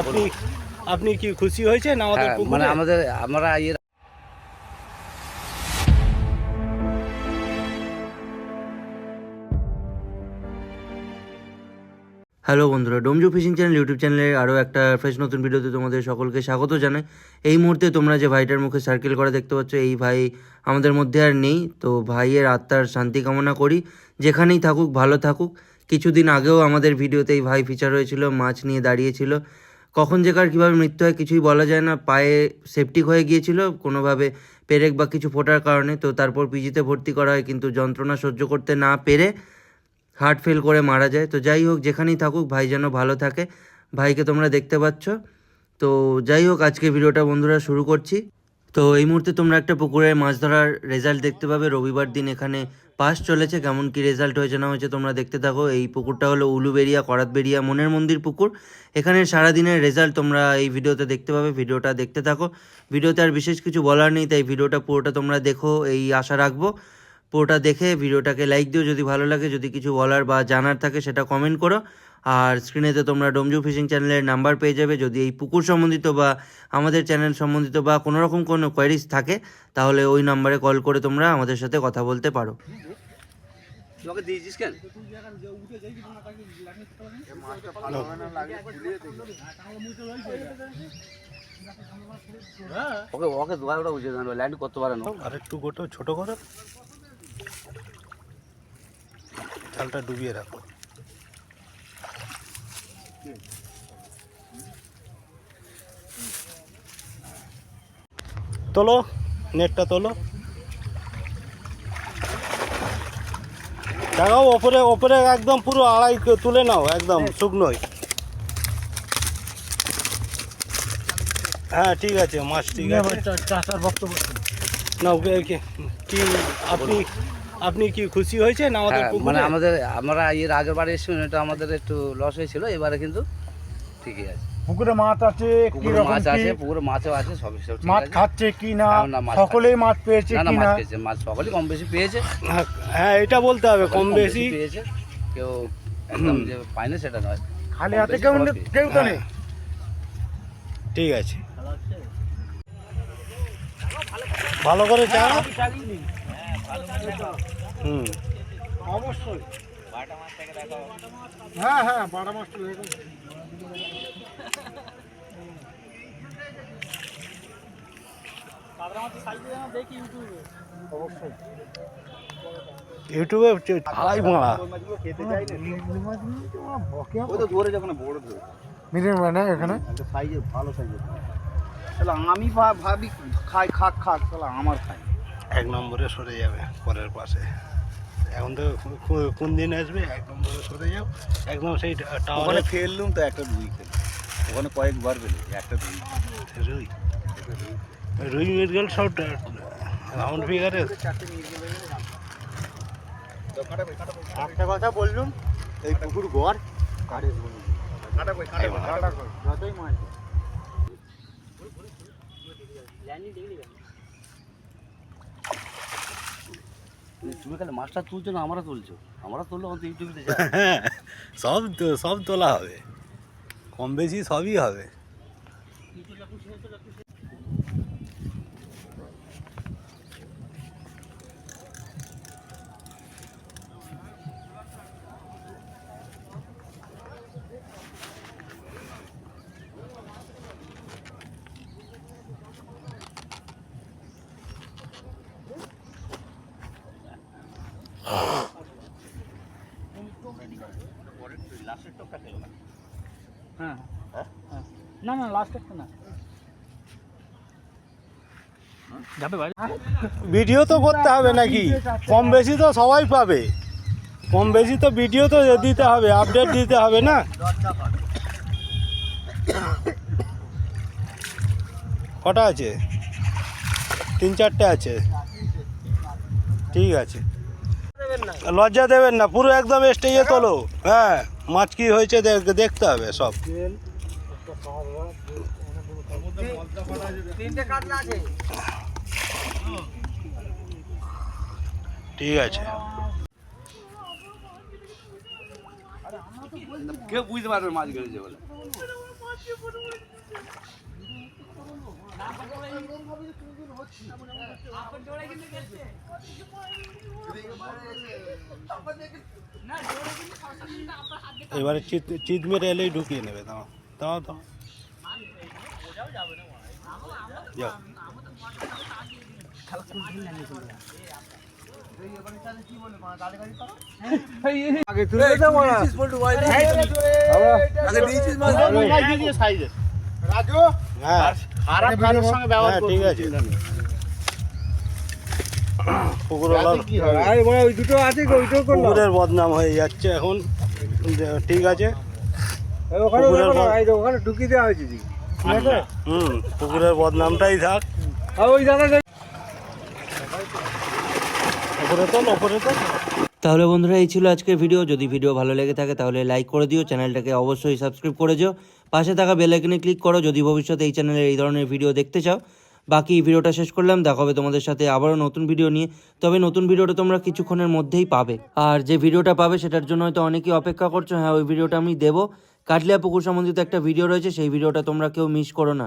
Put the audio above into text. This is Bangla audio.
আপনি আপনি কি খুশি হয়েছেন আমাদের হ্যাঁ, মানে আমাদের আমরা এর হ্যালো বন্ধুরা ডোমজু ফিশিং চ্যানেল ইউটিউব চ্যানেলে আরও একটা ফ্রেশ নতুন ভিডিওতে তোমাদের সকলকে স্বাগত জানাই। এই মুহূর্তে তোমরা যে ভাইটার মুখে সার্কেল করা দেখতে পাচ্ছ এই ভাই আমাদের মধ্যে আর নেই। তো ভাইয়ের আত্মার শান্তি কামনা করি। যেখানেই থাকুক ভালো থাকুক। কিছুদিন আগেও আমাদের ভিডিওতে এই ভাই ফিচার হয়েছিল মাছ নিয়ে দাঁড়িয়েছিল। কখন যে কার কীভাবে মৃত্যু হয় কিছুই বলা যায় না। পায়ে সেপটিক হয়ে গিয়েছিল, কোনোভাবে পেরেক বা কিছু ফোটার কারণে। তো তারপর পিজিতে ভর্তি করা হয়, কিন্তু যন্ত্রণা সহ্য করতে না পেরে হার্ট ফেল করে মারা যায়। তো যাই হোক, যেখানেই থাকুক, ভাই যেন ভালো থাকে। ভাইকে তোমরা দেখতে পাচ্ছ। তো যাই হোক, আজকে ভিডিওটা বন্ধুরা শুরু করছি। তো এই মুহূর্তে তোমরা একটা পুকুরে মাছ ধরার রেজাল্ট দেখতে পাবে। রবিবার দিন এখানে পাস চলেছে, কেমন কি রেজাল্ট হয়েছে না হয়েছে তোমরা দেখতে থাকো। এই পুকুরটা হলো উলুবেরিয়া করাতবেরিয়া মনের মন্দির পুকুর। এখানে সারাদিনের রেজাল্ট তোমরা এই ভিডিওতে দেখতে পাবে, ভিডিওটা দেখতে থাকো। ভিডিওতে আর বিশেষ কিছু বলার নেই, তাই ভিডিওটা পুরোটা তোমরা দেখো, এই আশা রাখব। পুরোটা দেখে ভিডিওটাকে লাইক দিও, যদি ভালো লাগে, যদি কিছু বলার বা জানার থাকে সেটা কমেন্ট করো। আর স্ক্রিনেতে তোমরা ডোমজু ফিশিং চ্যানেলের নাম্বার পেয়ে যাবে। যদি এই পুকুর সম্বন্ধিত বা আমাদের চ্যানেল সম্বন্ধিত বা কোনো রকম কোনো কোয়ারিজ থাকে তাহলে ওই নাম্বারে কল করে তোমরা আমাদের সাথে কথা বলতে পারো। দিয়েছিস কেন? ওকে ওকে বুঝে দেন ল্যান্ড করতে পারে না আর একটু গোটো ছোট করো। জালটা ডুবিয়ে রাখো। তোলো নেটটা তোলো। দেখাও ওপরে ওপরে একদম পুরো আড়াই তুলে নাও একদম শুকনোই। হ্যাঁ ঠিক আছে মাছ ঠিক আছে। চাষার বক্তব্য না ওকে- আপনি আপনি কি খুশি হয়েছেন আমাদের হ্যাঁ, মানে আমাদের আমরা এর আগের বারে এসেছিলাম এটা আমাদের একটু লস হয়েছিল এবারে কিন্তু ঠিকই আছে। পুকুরে মাছ আছে পুকুরে মাছ আছে পুকুরে মাছও আছে সব সব মাছ খাচ্ছে কি না? না, মাছ সকলেই মাছ পেয়েছে না না কি মাছ না? পেয়েছে মাছ সকলেই কম বেশি পেয়েছে। হ্যাঁ, হ্যাঁ এটা বলতে হবে কম বেশি পেয়েছে। কেউ একদম যে পায় না সেটা নয়। খালি হাতে কেউ। কেউ তো নেই। হ্যাঁ। ঠিক আছে। ভালো করে চাও হুম। অবশ্যই। হ্যাঁ হ্যাঁ বারো ইউটিউবে আড়াই মারা মিডিয়াম না এখানে। তাহলে আমি ভাবি খাই খাক খাক তাহলে আমার খাই। এক নম্বরে সরে যাবে পরের পাশে এখন তো কোন দিন আসবে? এক নম্বরে সরে যাও। একদম সেই ওখানে টাওয়ারে ফেললুম তো একটা রুই খেল। ওখানে কয়েকবার পেলে একটা রুই। রুই? রুই মিরগেল সব রাউন্ড ফিগারে একটা কথা বললুম এই পুকুর গড় যতই মাছ তুমি খালি মাছটা তুলছো না আমরা তুলছো? আমরা তুললে অন্তত ইউটিউবে হ্যাঁ সব সব তোলা হবে। কম বেশি সবই হবে। না। না লাস্ট একটা না। ভিডিও তো করতে হবে নাকি? কম বেশি তো সবাই পাবে। কম বেশি তো ভিডিও তো দিতে হবে আপডেট দিতে হবে না? কটা আছে? তিন চারটে আছে। ঠিক আছে। লজ্জা দেবেন না পুরো একদম স্টেজে তোলো। হ্যাঁ। মাছ কি হয়েছে দেখ- দেখতে হবে সব। ঠিক আছে। কেউ বুঝতে পারবে মাছ গেড়েছে বলে। এবারে চিত চিত মেরে এলেই ঢুকিয়ে নেবে দাও দাও দাও যাও আগে তুলে দে মারা রাজু হ্যাঁ খারাপ কারোর সঙ্গে ব্যবহার হ্যাঁ, ঠিক আছে। পুকুরওয়ালা ওই দুটো আছে ওইটাও করলাম। পুকুরের বদনাম হয়ে যাচ্ছে এখন। ঠিক আছে। ওখানে ঢুকিয়ে দেওয়া হয়েছে জি হুম পুকুরের বদনামটাই থাক। আর ওই দাদা ওপরে তো ওপরে তো তাহলে বন্ধুরা, এই ছিল আজকের ভিডিও যদি ভিডিও ভালো লেগে থাকে, তাহলে লাইক করে দিও। চ্যানেলটাকে অবশ্যই সাবস্ক্রাইব করে দিও পাশে থাকা বেল আইকনে ক্লিক করো। যদি ভবিষ্যতে এই চ্যানেলে এই ধরনের ভিডিও দেখতে চাও, বাকি ভিডিওটা শেষ করলাম। দেখা হবে তোমাদের সাথে আবারও নতুন ভিডিও নিয়ে। তবে নতুন ভিডিওটা তোমরা কিছুক্ষণের মধ্যেই পাবে। আর যে ভিডিওটা পাবে, সেটার জন্য হয়তো অনেকেই অপেক্ষা করছ। হ্যাঁ ওই ভিডিওটা আমি দেবো। কাটলিয়া পুকুর সম্বন্ধিত একটা ভিডিও রয়েছে, সেই ভিডিওটা তোমরা কেউ মিস করো না।